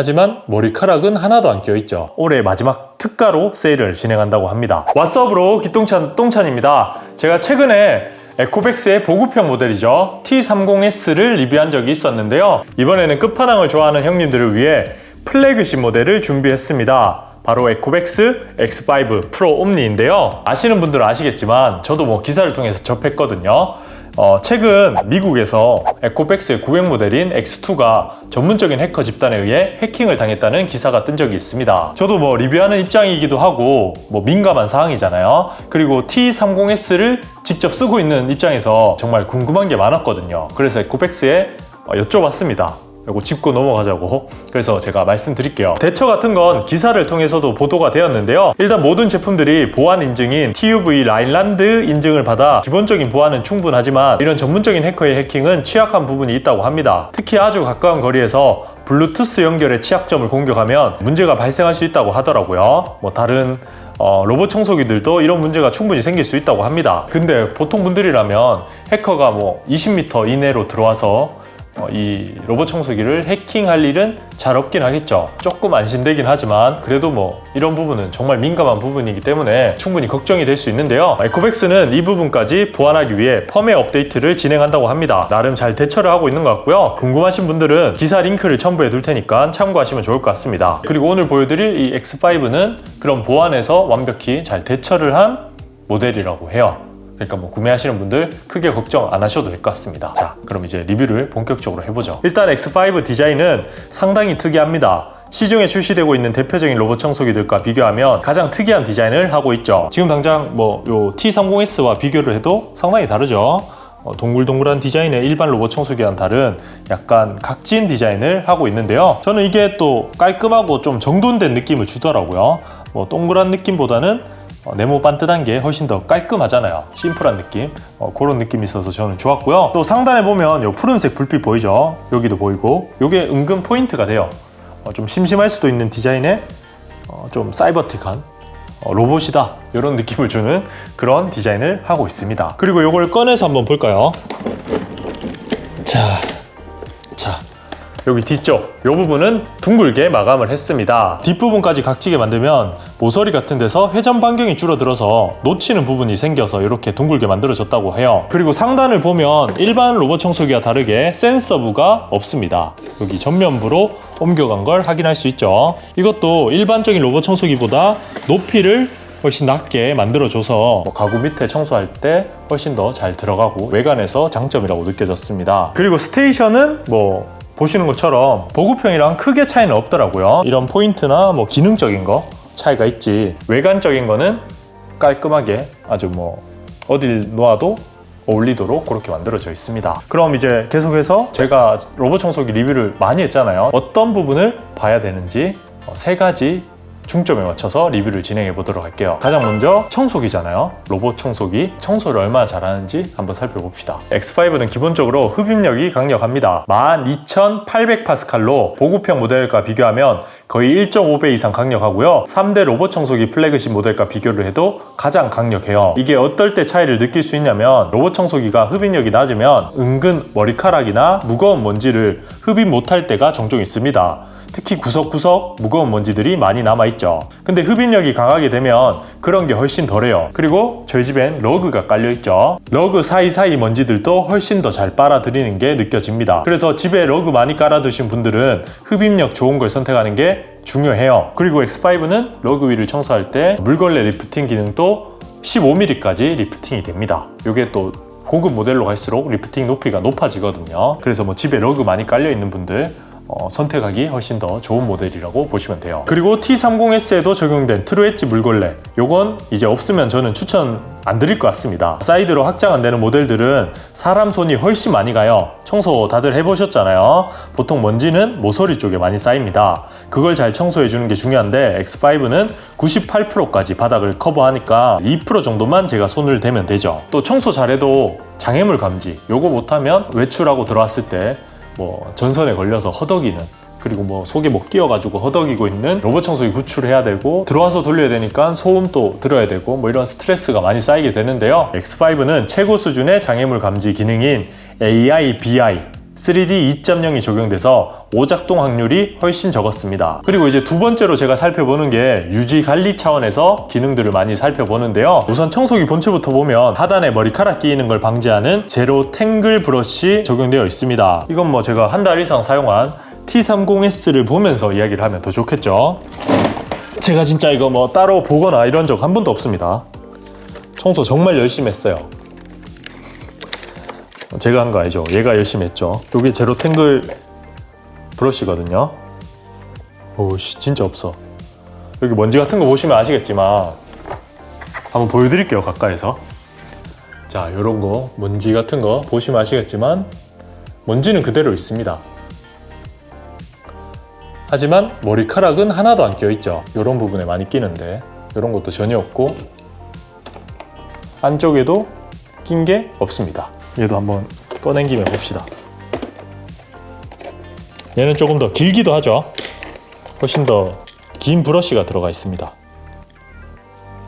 하지만 머리카락은 하나도 안 껴있죠. 올해 마지막 특가로 세일을 진행한다고 합니다. 왓썹으로 기똥찬 똥찬입니다. 제가 최근에 에코백스의 보급형 모델이죠. T30S를 리뷰한 적이 있었는데요. 이번에는 끝판왕을 좋아하는 형님들을 위해 플래그십 모델을 준비했습니다. 바로 에코백스 X5 프로 옴니인데요. 아시는 분들은 아시겠지만 저도 뭐 기사를 통해서 접했거든요. 어, 최근 미국에서 에코백스의 구형 모델인 X2가 전문적인 해커 집단에 의해 해킹을 당했다는 기사가 뜬 적이 있습니다. 저도 뭐 리뷰하는 입장이기도 하고 뭐 민감한 사항이잖아요. 그리고 T30S를 직접 쓰고 있는 입장에서 정말 궁금한 게 많았거든요. 그래서 에코백스에 어, 여쭤봤습니다. 요거 짚고 넘어가자고. 그래서 제가 말씀드릴게요. 대처 같은 건 기사를 통해서도 보도가 되었는데요. 일단 모든 제품들이 보안 인증인 TUV 라인란드 인증을 받아 기본적인 보안은 충분하지만 이런 전문적인 해커의 해킹은 취약한 부분이 있다고 합니다. 특히 아주 가까운 거리에서 블루투스 연결의 취약점을 공격하면 문제가 발생할 수 있다고 하더라고요. 뭐 다른 어, 로봇 청소기들도 이런 문제가 충분히 생길 수 있다고 합니다. 근데 보통 분들이라면 해커가 뭐 20m 이내로 들어와서 어, 이 로봇 청소기를 해킹할 일은 잘 없긴 하겠죠. 조금 안심되긴 하지만 그래도 뭐 이런 부분은 정말 민감한 부분이기 때문에 충분히 걱정이 될 수 있는데요. 에코백스는 이 부분까지 보완하기 위해 펌웨어 업데이트를 진행한다고 합니다. 나름 잘 대처를 하고 있는 것 같고요. 궁금하신 분들은 기사 링크를 첨부해 둘 테니까 참고하시면 좋을 것 같습니다. 그리고 오늘 보여드릴 이 X5는 그런 보안에서 완벽히 잘 대처를 한 모델이라고 해요. 그러니까 뭐 구매하시는 분들 크게 걱정 안 하셔도 될 것 같습니다. 자, 그럼 이제 리뷰를 본격적으로 해보죠. 일단 X5 디자인은 상당히 특이합니다. 시중에 출시되고 있는 대표적인 로봇 청소기들과 비교하면 가장 특이한 디자인을 하고 있죠. 지금 당장 뭐 요 T30S와 비교를 해도 상당히 다르죠. 어, 동글동글한 디자인의 일반 로봇 청소기와는 다른 약간 각진 디자인을 하고 있는데요. 저는 이게 또 깔끔하고 좀 정돈된 느낌을 주더라고요. 뭐 동그란 느낌보다는 어, 네모 반듯한 게 훨씬 더 깔끔하잖아요. 심플한 느낌. 어, 그런 느낌이 있어서 저는 좋았고요. 또 상단에 보면 요 푸른색 불빛 보이죠? 여기도 보이고. 요게 은근 포인트가 돼요. 어, 좀 심심할 수도 있는 디자인에 어, 좀 사이버틱한 어, 로봇이다. 이런 느낌을 주는 그런 디자인을 하고 있습니다. 그리고 요걸 꺼내서 한번 볼까요? 자, 자. 여기 뒤쪽 이 부분은 둥글게 마감을 했습니다. 뒷부분까지 각지게 만들면 모서리 같은 데서 회전 반경이 줄어들어서 놓치는 부분이 생겨서 이렇게 둥글게 만들어졌다고 해요. 그리고 상단을 보면 일반 로봇 청소기와 다르게 센서부가 없습니다. 여기 전면부로 옮겨간 걸 확인할 수 있죠. 이것도 일반적인 로봇 청소기보다 높이를 훨씬 낮게 만들어줘서 뭐 가구 밑에 청소할 때 훨씬 더 잘 들어가고 외관에서 장점이라고 느껴졌습니다. 그리고 스테이션은 뭐 보시는 것처럼 보급형이랑 크게 차이는 없더라고요. 이런 포인트나 뭐 기능적인 거 차이가 있지. 외관적인 거는 깔끔하게 아주 뭐 어딜 놓아도 어울리도록 그렇게 만들어져 있습니다. 그럼 이제 계속해서 제가 로봇 청소기 리뷰를 많이 했잖아요. 어떤 부분을 봐야 되는지 어, 세 가지 중점에 맞춰서 리뷰를 진행해 보도록 할게요. 가장 먼저 청소기잖아요. 로봇 청소기. 청소를 얼마나 잘하는지 한번 살펴봅시다. X5는 기본적으로 흡입력이 강력합니다. 12,800파스칼로 보급형 모델과 비교하면 거의 1.5배 이상 강력하고요. 3대 로봇 청소기 플래그십 모델과 비교를 해도 가장 강력해요. 이게 어떨 때 차이를 느낄 수 있냐면 로봇 청소기가 흡입력이 낮으면 은근 머리카락이나 무거운 먼지를 흡입 못할 때가 종종 있습니다. 특히 구석구석 무거운 먼지들이 많이 남아있죠. 근데 흡입력이 강하게 되면 그런 게 훨씬 덜해요. 그리고 저희 집엔 러그가 깔려있죠. 러그 사이사이 먼지들도 훨씬 더 잘 빨아들이는 게 느껴집니다. 그래서 집에 러그 많이 깔아두신 분들은 흡입력 좋은 걸 선택하는 게 중요해요. 그리고 X5는 러그 위를 청소할 때 물걸레 리프팅 기능도 15mm까지 리프팅이 됩니다. 이게 또 고급 모델로 갈수록 리프팅 높이가 높아지거든요. 그래서 뭐 집에 러그 많이 깔려 있는 분들 어, 선택하기 훨씬 더 좋은 모델이라고 보시면 돼요. 그리고 T30S에도 적용된 트루 엣지 물걸레. 요건 이제 없으면 저는 추천 안 드릴 것 같습니다. 사이드로 확장 안 되는 모델들은 사람 손이 훨씬 많이 가요. 청소 다들 해보셨잖아요. 보통 먼지는 모서리 쪽에 많이 쌓입니다. 그걸 잘 청소해 주는 게 중요한데 X5는 98%까지 바닥을 커버하니까 2% 정도만 제가 손을 대면 되죠. 또 청소 잘해도 장애물 감지 요거 못하면 외출하고 들어왔을 때 뭐 전선에 걸려서 허덕이는 그리고 뭐 속에 뭐 끼어가지고 허덕이고 있는 로봇 청소기 구출해야 되고 들어와서 돌려야 되니까 소음도 들어야 되고 뭐 이런 스트레스가 많이 쌓이게 되는데요. X5는 최고 수준의 장애물 감지 기능인 AI BI 3D 2.0이 적용돼서 오작동 확률이 훨씬 적었습니다. 그리고 이제 두 번째로 제가 살펴보는 게 유지 관리 차원에서 기능들을 많이 살펴보는데요. 우선 청소기 본체부터 보면 하단에 머리카락 끼이는 걸 방지하는 제로 탱글 브러쉬 적용되어 있습니다. 이건 뭐 제가 한 달 이상 사용한 T30S를 보면서 이야기를 하면 더 좋겠죠. 제가 진짜 이거 뭐 따로 보거나 이런 적 한 번도 없습니다. 청소 정말 열심히 했어요. 제가 한 거 아니죠. 얘가 열심히 했죠. 이게 제로 탱글 브러쉬거든요. 오씨 진짜 없어. 여기 먼지 같은 거 보시면 아시겠지만 한번 보여드릴게요 가까이서. 자, 요런 거 먼지 같은 거 보시면 아시겠지만 먼지는 그대로 있습니다. 하지만 머리카락은 하나도 안 껴있죠. 요런 부분에 많이 끼는데 요런 것도 전혀 없고 안쪽에도 낀 게 없습니다. 얘도 한번 김에 봅시다. 얘는 조금 더 길기도 하죠. 훨씬 더 긴 브러쉬가 들어가 있습니다.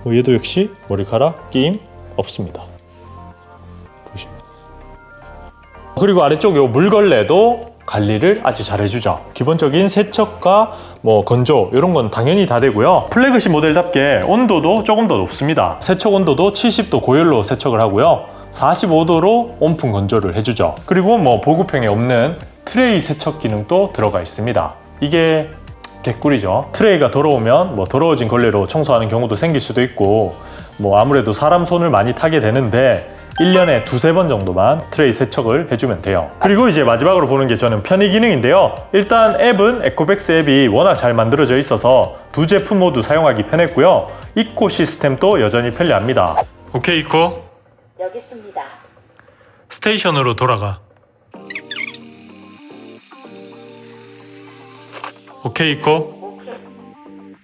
뭐 얘도 역시 머리카락 끼임 없습니다. 보시면. 그리고 아래쪽 요 물걸레도 관리를 아주 잘 해주죠. 기본적인 세척과 뭐 건조 이런 건 당연히 다 되고요. 플래그십 모델답게 온도도 조금 더 높습니다. 세척 온도도 70도 고열로 세척을 하고요. 45도로 온풍 건조를 해주죠. 그리고 뭐 보급형에 없는 트레이 세척 기능도 들어가 있습니다. 이게 개꿀이죠. 트레이가 더러우면 뭐 더러워진 걸레로 청소하는 경우도 생길 수도 있고 뭐 아무래도 사람 손을 많이 타게 되는데 1년에 두세 번 정도만 트레이 세척을 해주면 돼요. 그리고 이제 마지막으로 보는 게 저는 편의 기능인데요. 일단 앱은 에코백스 앱이 워낙 잘 만들어져 있어서 두 제품 모두 사용하기 편했고요. 이코 시스템도 여전히 편리합니다. 오케이 이코 여기 있습니다. 스테이션으로 돌아가. 오케이 이코 오케이.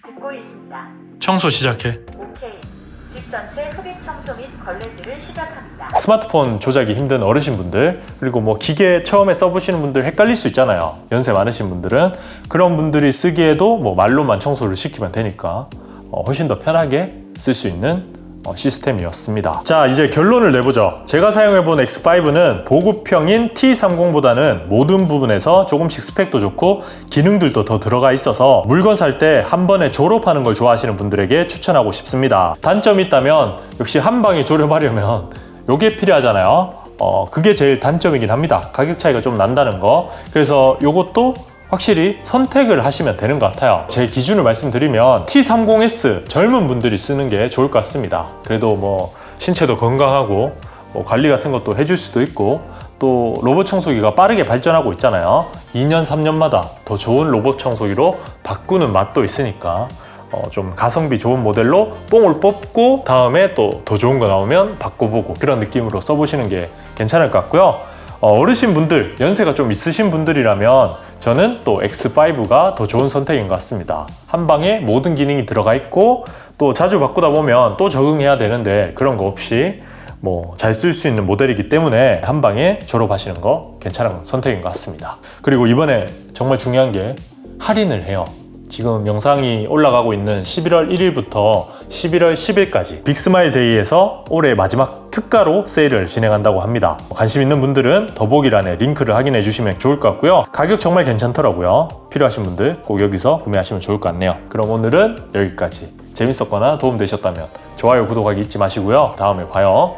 듣고 있습니다. 청소 시작해. 오케이. 집 전체 흡입 청소 및 걸레질을 시작합니다. 스마트폰 조작이 힘든 어르신분들 그리고 뭐 기계 처음에 써보시는 분들 헷갈릴 수 있잖아요 연세 많으신 분들은 그런 분들이 쓰기에도 뭐 말로만 청소를 시키면 되니까 어, 훨씬 더 편하게 쓸 수 있는 어, 시스템이었습니다 자 이제 결론을 내보죠 제가 사용해본 X5는 보급형인 T30보다는 모든 부분에서 조금씩 스펙도 좋고 기능들도 더 들어가 있어서 물건 살 때 한 번에 졸업하는 걸 좋아하시는 분들에게 추천하고 싶습니다 단점이 있다면 역시 한 방에 졸업하려면 요게 필요하잖아요. 어, 그게 제일 단점이긴 합니다. 가격 차이가 좀 난다는 거. 그래서 요것도 확실히 선택을 하시면 되는 것 같아요. 제 기준을 말씀드리면 T30S 젊은 분들이 쓰는 게 좋을 것 같습니다. 그래도 뭐 신체도 건강하고 뭐 관리 같은 것도 해줄 수도 있고 또 로봇 청소기가 빠르게 발전하고 있잖아요. 2년, 3년마다 더 좋은 로봇 청소기로 바꾸는 맛도 있으니까 어, 좀 가성비 좋은 모델로 뽕을 뽑고 다음에 또 더 좋은 거 나오면 바꿔보고 그런 느낌으로 써보시는 게 괜찮을 것 같고요. 어, 어르신 분들, 연세가 좀 있으신 분들이라면 저는 또 X5가 더 좋은 선택인 것 같습니다. 한 방에 모든 기능이 들어가 있고 또 자주 바꾸다 보면 또 적응해야 되는데 그런 거 없이 뭐 잘 쓸 수 있는 모델이기 때문에 한 방에 졸업하시는 거 괜찮은 선택인 것 같습니다. 그리고 이번에 정말 중요한 게 할인을 해요. 지금 영상이 올라가고 있는 11월 1일부터 11월 10일까지 빅스마일 데이에서 올해 마지막 특가로 세일을 진행한다고 합니다. 관심 있는 분들은 더보기란에 링크를 확인해 주시면 좋을 것 같고요. 가격 정말 괜찮더라고요. 필요하신 분들 꼭 여기서 구매하시면 좋을 것 같네요. 그럼 오늘은 여기까지. 재밌었거나 도움되셨다면 좋아요, 구독하기 잊지 마시고요. 다음에 봐요.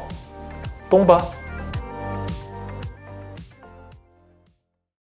똥봐.